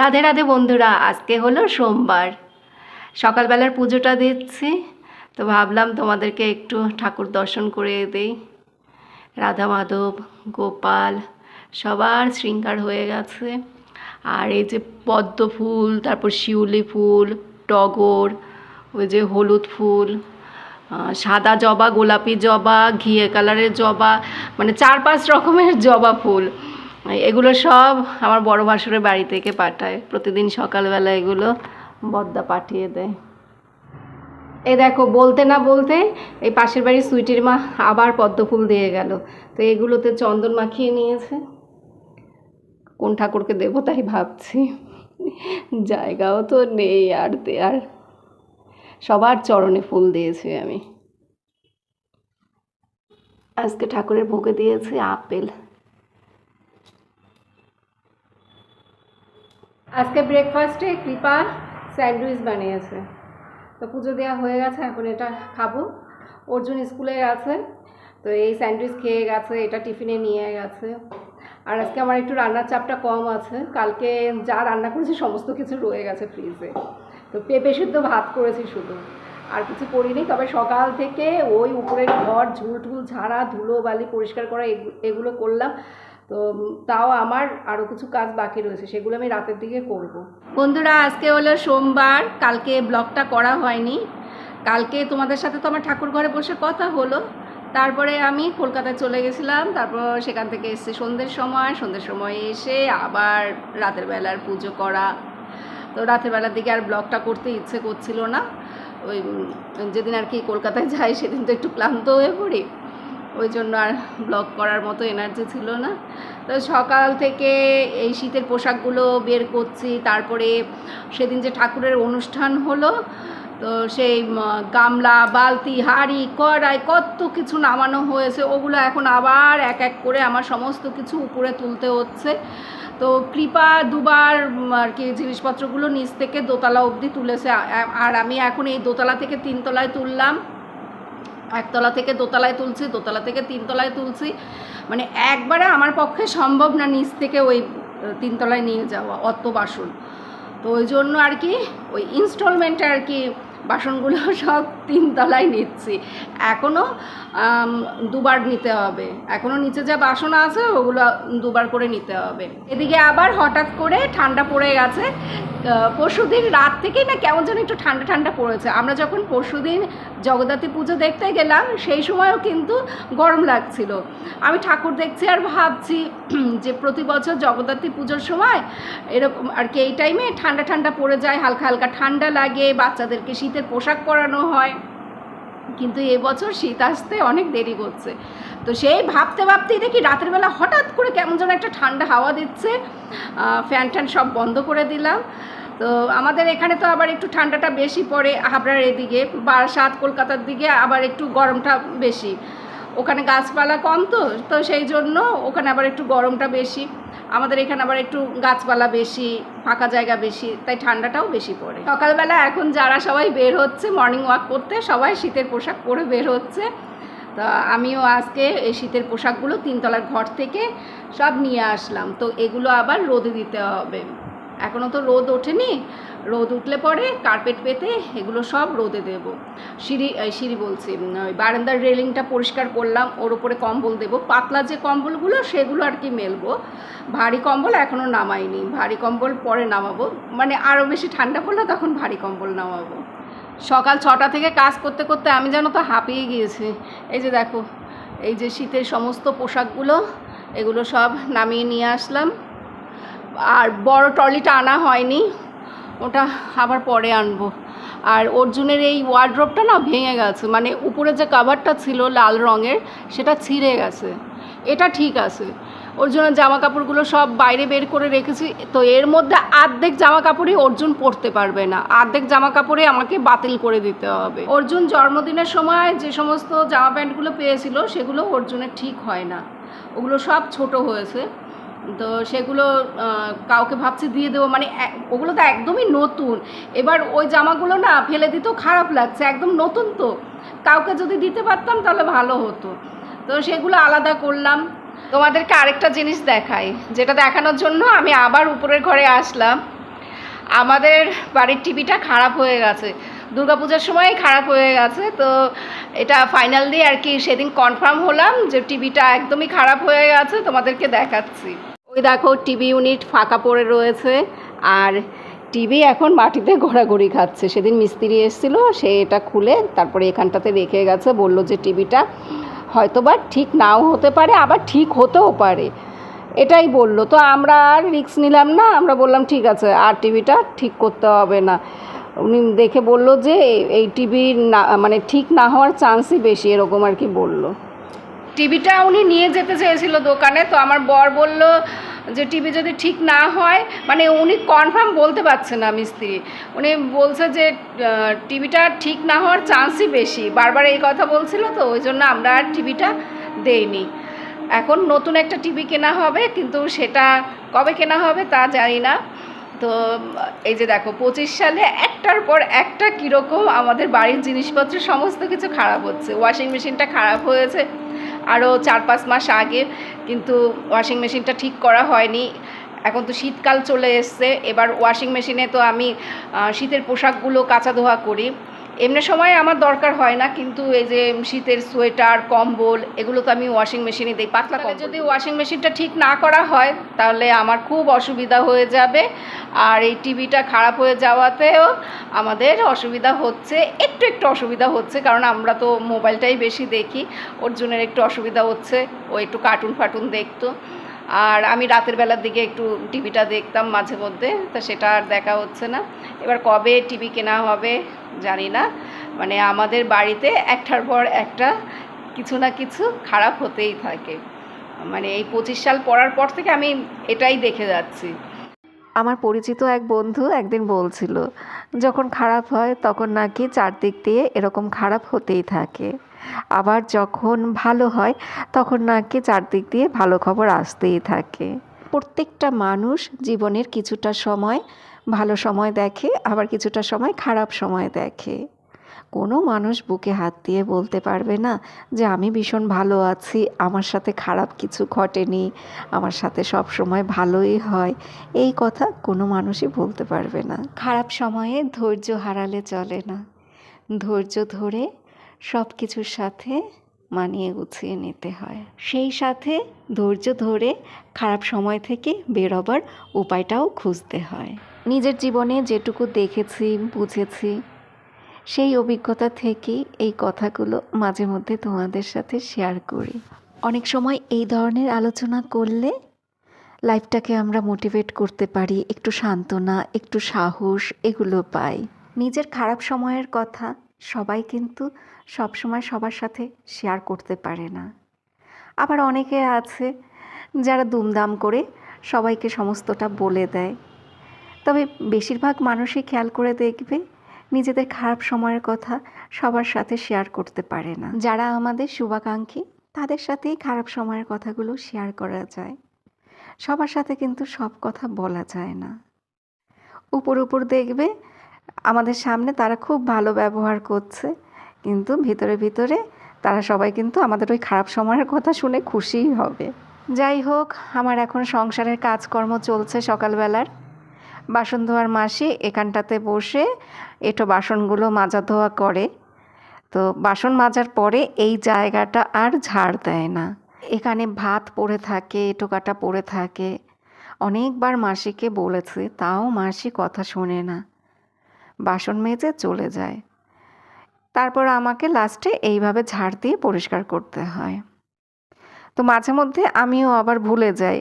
রাধে রাধে বন্ধুরা, আজকে হলো সোমবার। সকালবেলার পুজোটা দিচ্ছি, তো ভাবলাম তোমাদেরকে একটু ঠাকুর দর্শন করে দেই। রাধা মাধব, গোপাল, সবার শৃঙ্গার হয়ে গেছে। আর এই যে পদ্ম ফুল, তারপর শিউলি ফুল, টগর, ওই যে হলুদ ফুল সাদা জবা, গোলাপি জবা, ঘিয়ে কালারের জবা মানে চার পাঁচ রকমের জবা ফুল। এগুলো সব আমার বড় ভাসুরের বাড়ি থেকে পাঠায়। প্রতিদিন সকালবেলা এগুলো বদ্দা পাঠিয়ে দেয়। এ দেখো, বলতে না বলতে এই পাশের বাড়ির সুইটির মা আবার পদ্ম ফুল দিয়ে গেল। তো এগুলোতে চন্দন মাখিয়ে নিয়েছে। কোন ঠাকুরকে দেবো তাই ভাবছি। জায়গাও তো নেই আর দেয়ার। সবার চরণে ফুল দিয়েছি আমি। আজকে ঠাকুরের ভোগে দিয়েছি আপেল। আজকে ব্রেকফাস্টে কৃপা স্যান্ডউইচ বানিয়েছে। তো পুজো দেওয়া হয়ে গেছে, এখন এটা খাব। অর্জুন স্কুলে আছে তো এই স্যান্ডউইচ খেয়ে গেছে, এটা টিফিনে নিয়ে গেছে। আর আজকে আমার একটু রান্নার চাপটা কম আছে, কালকে যা রান্না করেছি সমস্ত কিছু রয়ে গেছে ফ্রিজে তো পেঁপে সিদ্ধ ভাত করেছি শুধু, আর কিছু করিনি, তবে সকাল থেকে ওই উপরের ঘর ঝুল ঠুল ঝাড়া, ধুলো, বালি পরিষ্কার করা, এগু- এগুলো করলাম। তো তাও আমার আরও কিছু কাজ বাকি রয়েছে, সেগুলো আমি রাতের দিকে করব। বন্ধুরা, আজকে হলো সোমবার, কালকে ব্লগটা করা হয়নি। কালকে তোমাদের সাথে তো আমার ঠাকুর ঘরে বসে কথা হলো। তারপরে আমি কলকাতায় চলে গেছিলাম, তারপর সেখান থেকে এসেছি সন্ধ্যের সময় সন্ধ্যের সময় এসে আবার রাতের বেলার পুজো করা। তো রাতের বেলার দিকে আর ব্লগটা করতে ইচ্ছে করছিল না। ওই যেদিন আর কি কলকাতায় যাই, সেদিন তো একটু ক্লান্ত হয়ে পড়ি। ওই জন্য আর ব্লগ করার মতো এনার্জি ছিল না। তো সকাল থেকে এই শীতের পোশাকগুলো বের করছি, তারপরে সেদিন যে ঠাকুরের অনুষ্ঠান হলো, তো সেই গামলা, বালতি, হাঁড়ি, কড়াই কত কিছু নামানো হয়েছে, ওগুলো এখন আবার এক এক করে আমার সমস্ত কিছু উপরে তুলতে হচ্ছে। তো কৃপা দুবার আর কি জিনিসপত্রগুলো নিচ থেকে দোতলা অবধি তুলেছে আর আমি এখন এই দোতলা থেকে তিনতলায় তুললাম। একতলা থেকে দোতলায় তুলছি, দোতলা থেকে তিনতলায় তুলছি। মানে একবারে আমার পক্ষে সম্ভব না নিচ থেকে ওই তিনতলায় নিয়ে যাওয়া, অত বাসন। তো ওই জন্য আর কি, ওই ইনস্টলমেন্টে আর কি বাসনগুলো সব তিনতলায় নিচ্ছি। এখনও দুবার নিতে হবে। এখনও নিচে যা বাসন আছে, ওগুলো দুবার করে নিতে হবে। এদিকে আবার হঠাৎ করে ঠান্ডা পড়ে গেছে। পরশুদিন রাত থেকেই না কেমন যেন একটু ঠান্ডা ঠান্ডা পড়েছে। আমরা যখন পরশুদিন জগদ্ধাত্রী পুজো দেখতে গেলাম, সেই সময়ও কিন্তু গরম লাগছিল। আমি ঠাকুর দেখছি আর ভাবছি যে প্রতি বছর জগদ্ধাত্রী পুজোর সময় এরকম আর কি, এই টাইমে ঠান্ডা ঠান্ডা পড়ে যায়, হালকা হালকা ঠান্ডা লাগে, বাচ্চাদেরকে শীতের পোশাক পরানো হয়। কিন্তু এবছর শীত আসতে অনেক দেরি করছে। তো সেই ভাবতে ভাবতেই দেখি রাতের বেলা হঠাৎ করে কেমন যেন একটা ঠান্ডা হাওয়া দিচ্ছে। ফ্যান ট্যান সব বন্ধ করে দিলাম। তো আমাদের এখানে তো আবার একটু ঠান্ডাটা বেশি পড়ে হাবড়ার এদিকে, বারাসাত, কলকাতার দিকে আবার একটু গরমটা বেশি। ওখানে গাছপালা কম তো তো সেই জন্য ওখানে আবার একটু গরমটা বেশি। আমাদের এখানে আবার একটু গাছপালা বেশি, ফাঁকা জায়গা বেশি, তাই ঠান্ডাটাও বেশি পড়ে। সকালবেলা এখন যারা সবাই বের হচ্ছে মর্নিং ওয়াক করতে, সবাই শীতের পোশাক পরে বের হচ্ছে। তো আমিও আজকে এই শীতের পোশাকগুলো তিনতলার ঘর থেকে সব নিয়ে আসলাম। তো এগুলো আবার রোদে দিতে হবে। এখনও তো রোদ ওঠেনি। রোদ উঠলে পরে কার্পেট পেতে এগুলো সব রোদে দেব। সিঁড়ি সিঁড়ি বলছি ওই বারান্দার রেলিংটা পরিষ্কার করলাম, ওর উপরে কম্বল দেব। পাতলা যে কম্বলগুলো সেগুলো আর কি মেলবো। ভারী কম্বল এখনও নামাইনি। ভারী কম্বল পরে নামাবো। মানে আরও বেশি ঠান্ডা পড়লে তখন ভারী কম্বল নামাবো। সকাল ছটা থেকে কাজ করতে করতে আমি যেন তো হাঁপিয়ে গিয়েছি। এই যে দেখো, এই যে শীতের সমস্ত পোশাকগুলো, এগুলো সব নামিয়ে নিয়ে আসলাম। আর বড় ট্রলিটা আনা হয়নি, ওটা আবার পরে আনব। আর অর্জুনের এই ওয়ার্ড্রপটা না ভেঙে গেছে মানে উপরে যে কাভারটা ছিল লাল রঙের, সেটা ছিঁড়ে গেছে। এটা ঠিক আছে। অর্জুনের জামা কাপড়গুলো সব বাইরে বের করে রেখেছি, তো এর মধ্যে আর্ধেক জামা কাপড়ই অর্জুন পরতে পারবে না। আর্ধেক জামা কাপড়ে আমাকে বাতিল করে দিতে হবে। অর্জুন জন্মদিনের সময় যে সমস্ত জামা প্যান্টগুলো পেয়েছিল, সেগুলো অর্জুনের ঠিক হয় না। ওগুলো সব ছোট হয়েছে। তো সেগুলো কাউকে ভাবছি দিয়ে দেবো। মানে ওগুলো তো একদমই নতুন। এবার ওই জামাগুলো না ফেলে দিতেও খারাপ লাগছে, একদম নতুন তো। কাউকে যদি দিতে পারতাম তাহলে ভালো হতো। তো সেগুলো আলাদা করলাম। তোমাদেরকে আরেকটা জিনিস দেখাই, যেটা দেখানোর জন্য আমি আবার উপরের ঘরে আসলাম। আমাদের বাড়ির টিভিটা খারাপ হয়ে গেছে। দুর্গাপূজার সময় খারাপ হয়ে গেছে। তো এটা ফাইনালি আর কি সেদিন কনফার্ম হলাম যে টিভিটা একদমই খারাপ হয়ে গেছে, তোমাদেরকে দেখাচ্ছি। ওই দেখো, টিভি ইউনিট ফাঁকা পড়ে রয়েছে, আর টিভি এখন মাটিতে ঘোরাঘুরি খাচ্ছে। সেদিন মিস্ত্রি এসেছিল, সে এটা খুলে তারপরে এখানটাতে রেখে গেছে, বলল যে টিভিটা হয়তোবা ঠিক নাও হতে পারে, আবার ঠিক হতেও পারে। এটাই বলল। তো আমরা আর রিস্ক নিলাম না, আমরা বললাম, ঠিক আছে, আর টিভিটা ঠিক করতে হবে না। উনি দেখে বলল যে, এই টিভি না মানে ঠিক না হওয়ার চান্সই বেশি, এরকম আর কি বলল। টিভিটা উনি নিয়ে যেতে চেয়েছিল দোকানে, তো আমার বর বলল যে, টিভি যদি ঠিক না হয় মানে উনি কনফার্ম বলতে পারছে না মিস্ত্রি। উনি বলছে যে টিভিটা ঠিক না হওয়ার চান্সই বেশি। বারবার এই কথা বলছিল, তো ওই জন্য আমরা আর টিভিটা দেইনি। এখন নতুন একটা টিভি কেনা হবে, কিন্তু সেটা কবে কেনা হবে তা জানি না। তো এই যে দেখো, পঁচিশ সালে একটার পর একটা কীরকম আমাদের বাড়ির জিনিসপত্র সমস্ত কিছু খারাপ হচ্ছে। ওয়াশিং মেশিনটা খারাপ হয়েছে। আরও চার পাঁচ মাস আগে, কিন্তু ওয়াশিং মেশিনটা ঠিক করা হয়নি। এখন তো শীতকাল চলে এসছে। এবার ওয়াশিং মেশিনে তো আমি শীতের পোশাকগুলো কাঁচা ধোয়া করি। এমনি সময় আমার দরকার হয় না কিন্তু এই যে শীতের সোয়েটার কম্বল এগুলো তো আমি ওয়াশিং মেশিনে দিই পাতলা যদি ওয়াশিং মেশিনটা ঠিক না করা হয় তাহলে আমার খুব অসুবিধা হয়ে যাবে। আর এই টিভিটা খারাপ হয়ে যাওয়াতেও আমাদের অসুবিধা হচ্ছে একটু একটু অসুবিধা হচ্ছে কারণ আমরা তো মোবাইলটাই বেশি দেখি ওর অর্জুনের একটু অসুবিধা হচ্ছে ও একটু কার্টুন ফার্টুন দেখতো। আর আমি রাতের বেলার দিকে একটু টিভিটা দেখতাম মাঝে মধ্যে, তা সেটা আর দেখা হচ্ছে না। এবার কবে টিভি কেনা হবে জানি না। মানে আমাদের বাড়িতে একটার পর একটা কিছু না কিছু খারাপ হতেই থাকে। মানে এই পঁচিশ সাল পড়ার পর থেকে আমি এটাই দেখে যাচ্ছি। আমার পরিচিত এক বন্ধু একদিন বলছিল, যখন খারাপ হয় তখন নাকি চারদিক দিয়ে এরকম খারাপ হতেই থাকে। আবার যখন ভালো হয় তখন নাকি চারদিক দিয়ে ভালো খবর আসতেই থাকে। প্রত্যেকটা মানুষ জীবনের কিছুটা সময় ভালো সময় দেখে, আবার কিছুটা সময় খারাপ সময় দেখে। কোনো মানুষ বুকে হাত দিয়ে বলতে পারবে না যে আমি ভীষণ ভালো আছি, আমার সাথে খারাপ কিছু ঘটেনি, আমার সাথে সব সময় ভালোই হয়। এই কথা কোনো মানুষই বলতে পারবে না। খারাপ সময়ে ধৈর্য হারালে চলে না। ধৈর্য ধরে সব কিছুর সাথে মানিয়ে গুছিয়ে নিতে হয়। সেই সাথে ধৈর্য ধরে খারাপ সময় থেকে বেরোবার উপায়টাও খুঁজতে হয়। নিজের জীবনে যেটুকু দেখেছি, বুঝেছি সেই অভিজ্ঞতা থেকেই এই কথাগুলো মাঝে মধ্যে তোমাদের সাথে শেয়ার করি। অনেক সময় এই ধরনের আলোচনা করলে লাইফটাকে আমরা মোটিভেট করতে পারি, একটু সান্ত্বনা, একটু সাহস, এগুলো পাই। নিজের খারাপ সময়ের কথা সবাই কিন্তু সবসময় সবার সাথে শেয়ার করতে পারে না। আবার অনেকে আছে যারা দুমদাম করে সবাইকে সমস্তটা বলে দেয়। তবে বেশিরভাগ মানুষই খেয়াল করে দেখবে নিজেদের খারাপ সময়ের কথা সবার সাথে শেয়ার করতে পারে না। যারা আমাদের শুভাকাঙ্ক্ষী, তাদের সাথেই খারাপ সময়ের কথাগুলো শেয়ার করা যায়। সবার সাথে কিন্তু সব কথা বলা যায় না। উপর উপর দেখবে, আমাদের সামনে তারা খুব ভালো ব্যবহার করছে, কিন্তু ভিতরে ভিতরে তারা সবাই কিন্তু আমাদের ওই খারাপ সময়ের কথা শুনে খুশিই হবে। যাই হোক, আমার এখন সংসারের কাজকর্ম চলছে সকালবেলার। বাসন ধোয়ার মাসি এখানটাতে বসে এটো বাসনগুলো মাজা ধোয়া করে। তো বাসন মাজার পরে এই জায়গাটা আর ঝাড় দেয় না। এখানে ভাত পড়ে থাকে এটো কাটা পড়ে থাকে। অনেকবার মাসিকে বলেছে, তাও মাসি কথা শোনে না। বাসন মেজে চলে যায়। তারপর আমাকে লাস্টে এইভাবে ঝাড় দিয়ে পরিষ্কার করতে হয়। তো মাঝে মধ্যে আমিও আবার ভুলে যাই।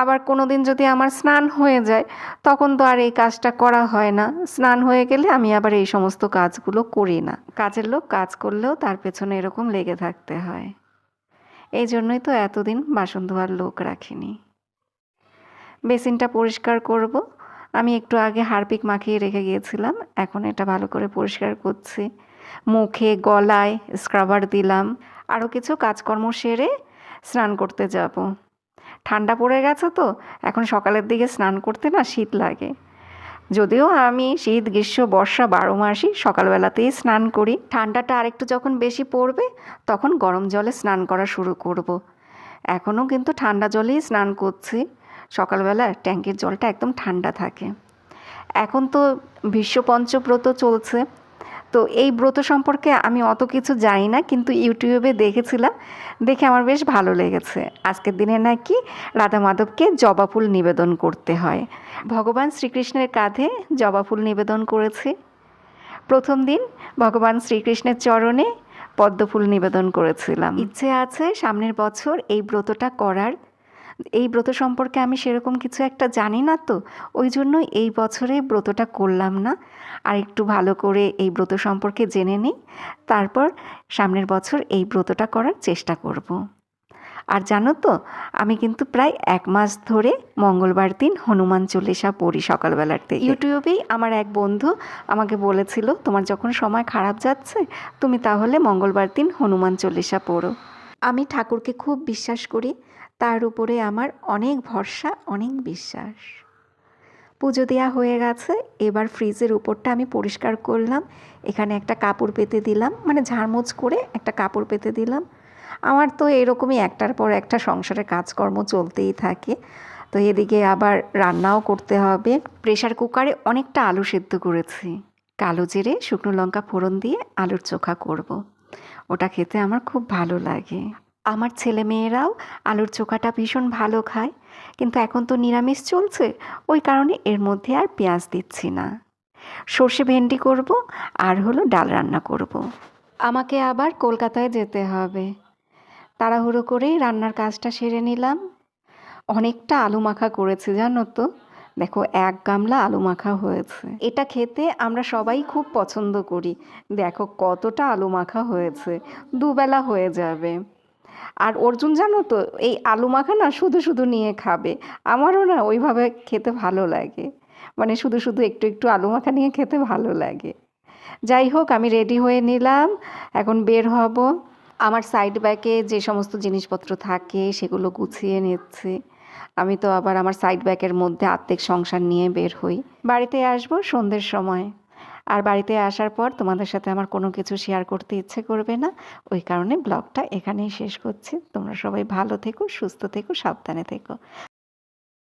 আবার কোনো দিন যদি আমার স্নান হয়ে যায়, তখন তো আর এই কাজটা করা হয় না। স্নান হয়ে গেলে আমি আবার এই সমস্ত কাজগুলো করি না। কাজের লোক কাজ করলেও তার পেছনে এরকম লেগে থাকতে হয়। এই জন্যই তো এতদিন বাসন ধোয়ার লোক রাখিনি। বেসিনটা পরিষ্কার করব। আমি একটু আগে হারপিক মাখিয়ে রেখে গিয়েছিলাম। এখন এটা ভালো করে পরিষ্কার করছি। মুখে গলায় স্ক্রাবার দিলাম। আরও কিছু কাজকর্ম সেরে স্নান করতে যাব। ঠান্ডা পড়ে গেছে তো, এখন সকালের দিকে স্নান করতে না শীত লাগে। যদিও আমি শীত, গ্রীষ্ম, বর্ষা বারো মাসই সকালবেলাতেই স্নান করি। ঠান্ডাটা আরেকটু যখন বেশি পড়বে, তখন গরম জলে স্নান করা শুরু করব। এখনও কিন্তু ঠান্ডা জলেই স্নান করছি। সকালবেলা ট্যাঙ্কের জলটা একদম ঠান্ডা থাকে। এখন তো বিশ্ব পঞ্চব্রত চলছে। তো এই ব্রত সম্পর্কে আমি অত কিছু জানি না, কিন্তু ইউটিউবে দেখেছিলাম। দেখে আমার বেশ ভালো লেগেছে। আজকের দিনে নাকি রাধা মাধবকে জবা ফুল নিবেদন করতে হয়। ভগবান শ্রীকৃষ্ণের কাঁধে জবা ফুল নিবেদন করেছি। প্রথম দিন ভগবান শ্রীকৃষ্ণের চরণে পদ্মফুল নিবেদন করেছিলাম। ইচ্ছে আছে সামনের বছর এই ব্রতটা করার। এই ব্রত সম্পর্কে আমি সেরকম কিছু একটা জানি না তো, ওই জন্য এই বছরে ব্রতটা করলাম না। আর একটু ভালো করে এই ব্রত সম্পর্কে জেনে নিই, তারপর সামনের বছর এই ব্রতটা করার চেষ্টা করব। আর জানো তো, আমি কিন্তু প্রায় এক মাস ধরে মঙ্গলবার দিন হনুমান চল্লিশা পড়ি সকালবেলার থেকে ইউটিউবেই আমার এক বন্ধু আমাকে বলেছিল, তোমার যখন সময় খারাপ যাচ্ছে, তুমি তাহলে মঙ্গলবার দিন হনুমান চল্লিশা পড়ো। আমি ঠাকুরকে খুব বিশ্বাস করি, তার উপরে আমার অনেক ভরসা, অনেক বিশ্বাস। পুজো দেওয়া হয়ে গেছে, এবার ফ্রিজের উপরটা আমি পরিষ্কার করলাম, এখানে একটা কাপড় পেতে দিলাম মানে ঝাড়মোছ করে একটা কাপড় পেতে দিলাম। আমার তো এরকমই একটার পর একটা সংসারে কাজকর্ম চলতেই থাকে, তো এদিকে আবার রান্নাও করতে হবে। প্রেশার কুকারে অনেকটা আলু সেদ্ধ করেছি। কালো জিরে, শুকনো লঙ্কা ফোড়ন দিয়ে আলুর চোখা করব। ওটা খেতে আমার খুব ভালো লাগে। আমার ছেলে মেয়েরাও আলুর চোখাটা ভীষণ ভালো খায়, কিন্তু এখন তো নিরামিষ চলছে, ওই কারণে এর মধ্যে আর পেঁয়াজ দিচ্ছি না। সর্ষে ভেন্ডি করব আর হলো ডাল রান্না করব। আমাকে আবার কলকাতায় যেতে হবে। তাড়াহুড়ো করেই রান্নার কাজটা সেরে নিলাম। অনেকটা আলু মাখা করেছি, জানো তো? দেখো, এক গামলা আলু মাখা হয়েছে। এটা খেতে আমরা সবাই খুব পছন্দ করি। দেখো, কতটা আলু মাখা হয়েছে। দুবেলা হয়ে যাবে। আর অর্জুন, জানো তো, এই আলু মাখা না শুধু শুধু নিয়ে খাবে। আমারও না ওইভাবে খেতে ভালো লাগে। মানে শুধু শুধু একটু একটু আলু মাখা নিয়ে খেতে ভালো লাগে। যাই হোক, আমি রেডি হয়ে নিলাম। এখন বের হব। আমার সাইড ব্যাগে যে সমস্ত জিনিসপত্র থাকে, সেগুলো গুছিয়ে নিচ্ছি। আমি তো আবার আমার সাইড ব্যাগের মধ্যে আত্মিক সংসার নিয়ে বের হই। বাড়িতে আসব সন্ধ্যের সময়। আর বাড়িতে আসার পর তোমাদের সাথে আমার কোনো কিছু শেয়ার করতে ইচ্ছে করবে না। ওই কারণে ব্লগটা এখানেই শেষ করছি। তোমরা সবাই ভালো থেকো, সুস্থ থেকো, সাবধানে থেকো।